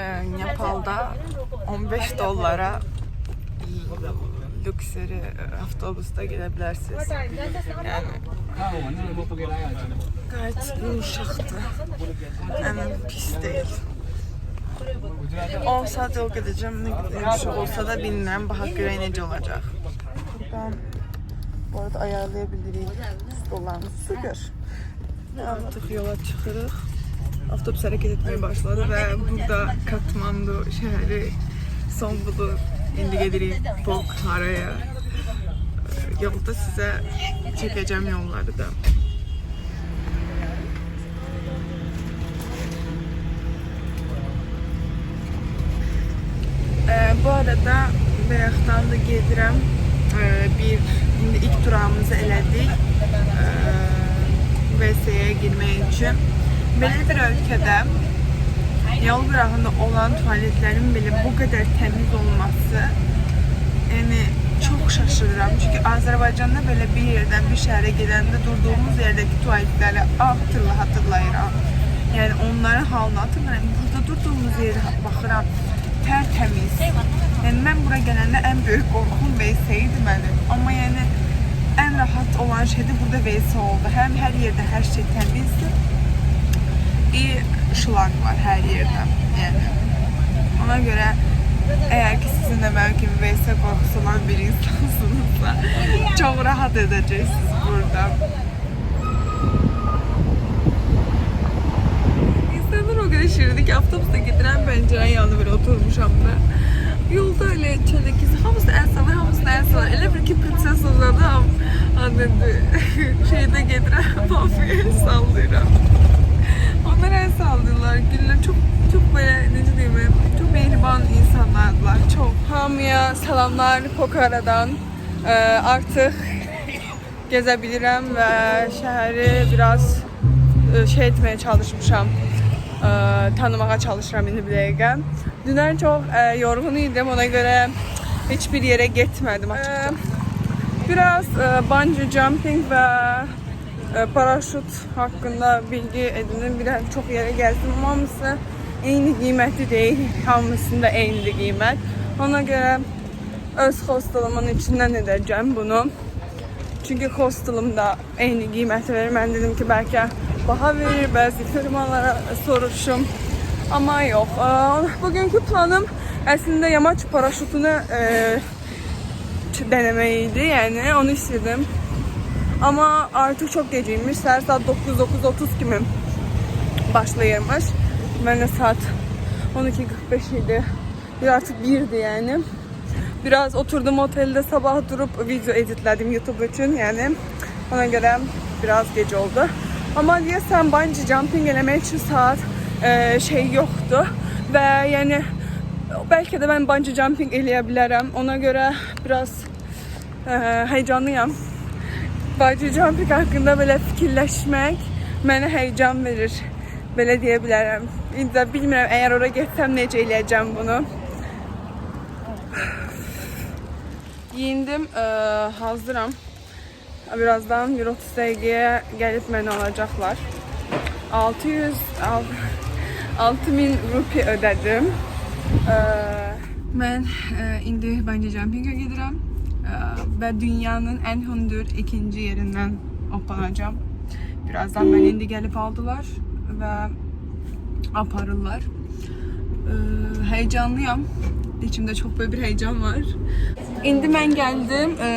Ee, Nepal'da 15 dollara lükseri avtobüste gelebilirsiniz. Yani gayet yumuşaktı. Yani pis değil. Olsa da o gideceğim. Ne yumuşak olsa da bilmem. Baha göre olacak. Buradan bu arada ayarlayabiliriz dolarını. Süper. Artık yola çıkırıq. Avtobüs hərəkət etməyə başladı və burada Katmandu şəhəri son budur. İndi gedirik Pokharaya. Yolda sizə çəkəcəm yolları da. Ee, bu arada bayaqdan da gedirəm. Ee, bir indi ilk durağımızı elədik. Ee, üçün. Belə bir ölkədə yol qırağında olan tualetlərin belə bu qədər təmiz olması yəni çox şaşırıram. Çünki Azərbaycanda belə bir yerdən bir şəhərə gedəndə durduğumuz yerdəki tualetləri hatırla hatırlayıram. Yəni onların halını hatırlayıram. Burada durduğumuz yerə baxıram. Tərtəmiz. Yəni mən bura gələndə ən böyük qorxum WC idi mənim. Amma yəni ən rahat olan şey də burada WC oldu. Həm hər yerdə hər şey təmizdir. İyi şlaq var hər yerdə. Yəni ona görə eğer ki sizin de benim gibi WC korkusu olan bir insansınızsa çok rahat edeceksiniz burada. İnsanlar o kadar şirinlik ki avtobüste getiren pencerenin yanına böyle oturmuşam da. Yolda öyle çöldeki hamısı el salır, hamısı el salır. Elə bir ki prinses uzadım. Anladı. Şeyde getiren mafya el Onlar el sallıyorlar. Güller çok çok böyle ne diyeyim çok mehriban insanlardılar. Çok. Hamiye selamlar Pokara'dan. Ee, artık gezebilirim ve şehri biraz e, şey etmeye çalışmışam. Ee, tanımaya çalışıram indi bir dəqiqə. Dünən çox e, yorğun idim, ona görə hiçbir yere gitmedim açıkçası. Biraz e, bungee jumping ve e, paraşüt hakkında bilgi edindim. Bir de çok yere gezdim ama hamısı eyni qiymətli deyil. Hamısında eyni qiymət. Ona görə öz hostelumun içindən edəcəm bunu. Çünkü hostelum da eyni qiyməti verir. Mən dedim ki, bəlkə baha verir, bəzi firmalara soruşum. Ama yok. Ee, Bugünkü planım aslında yamaç paraşütünü e, denemeydi. Yani onu istedim. Ama artık çok geceymiş. Saat saat 9-9.30 gibi başlayırmış. Ben de saat 12.45 idi. Bir artık birdi yani. Biraz oturdum otelde sabah durup video editledim YouTube için yani. Ona göre biraz gece oldu. Ama diye sen bungee jumping elemek için saat e, şey yoktu. Ve yani belki de ben bungee jumping eleyebilirim. Ona göre biraz e, heyecanlıyım. Bungee jumping hakkında böyle fikirleşmek bana heyecan verir. Böyle diyebilirim. İndi bilmiyorum eğer oraya gitsem necə eləyəcəm bunu. Giyindim, e, hazıram. Birazdan bir 30 dəqiqəyə gəlib məni alacaqlar. 600 al- 6000 rupi ödedim. E, mən e, indi bungee jumping'e gedirəm e, və dünyanın ən hündür ikinci yerindən hoplanacağım. Birazdan mən indi gəlib aldılar və aparırlar. E, heyecanlıyam. İçimdə çox böyük bir heyecan var. İndi mən gəldim. E,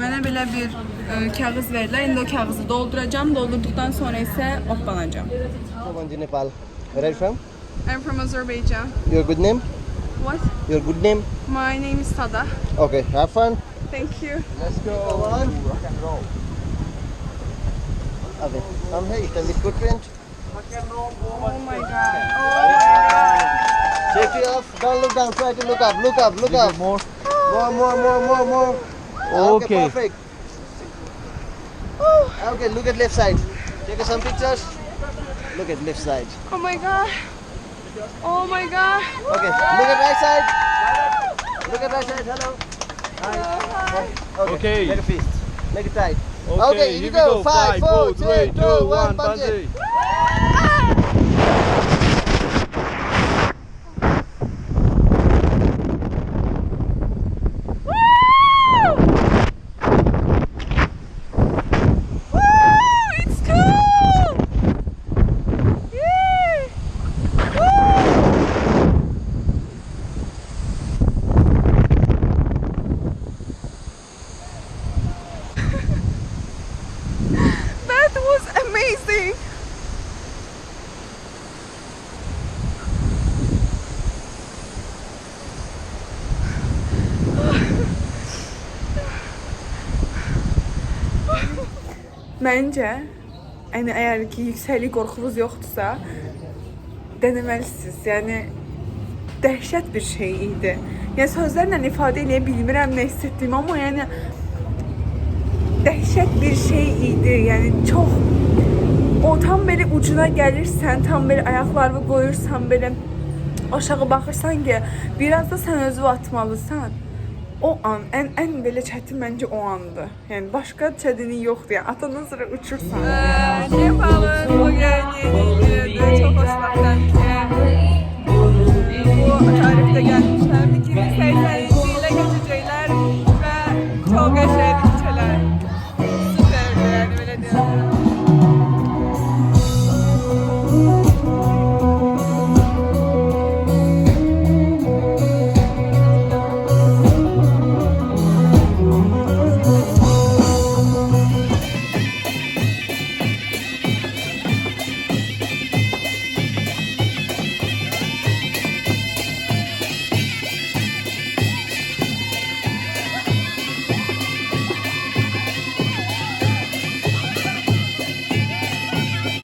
mənə belə bir e, kağız verdilər. İndi o kağızı dolduracağım. Doldurduqdan sonra isə hoplanacağım. Nepal. Where are you from? I'm from Azerbaijan. Your good name? What? Your good name? My name is Sada. Okay, have fun. Thank you. Let's go. Come on. Rock and roll. Okay, come here. You can be footprint. Rock and roll. Oh my god. Oh my god. Safety off. Don't look down. Try to look up. Look up. Look up. More. More. More. More. More. More. Ah, okay. Perfect. Ah, okay. Look at left side. Take some pictures. Look at left side. Oh my god. Oh my god. Okay. Look at right side. Look at right side. Hello. Okay. Okay. Make a fist. Make it tight. Okay, Okay, here we go. Five, four, three, two, one, bungee. büyük. Bence yani eğer ki yükseklik korkunuz yoksa denemelisiniz. Yani dehşet bir şey idi. Yani sözlerle ifade edebilmirəm ne hissettiğimi ama yani dehşet bir şey idi. Yani çok o tam belə ucuna gəlirsən, tam belə ayaqlarını qoyursan, belə aşağı baxırsan ki, biraz da sən özü atmalısan. O an ən ən belə çətin məncə o andı. Yəni başqa çətinlik yoxdur. Yəni atandan sonra uçursan. Çok hoşlandım ki bu tarifte gelmişlerdi ki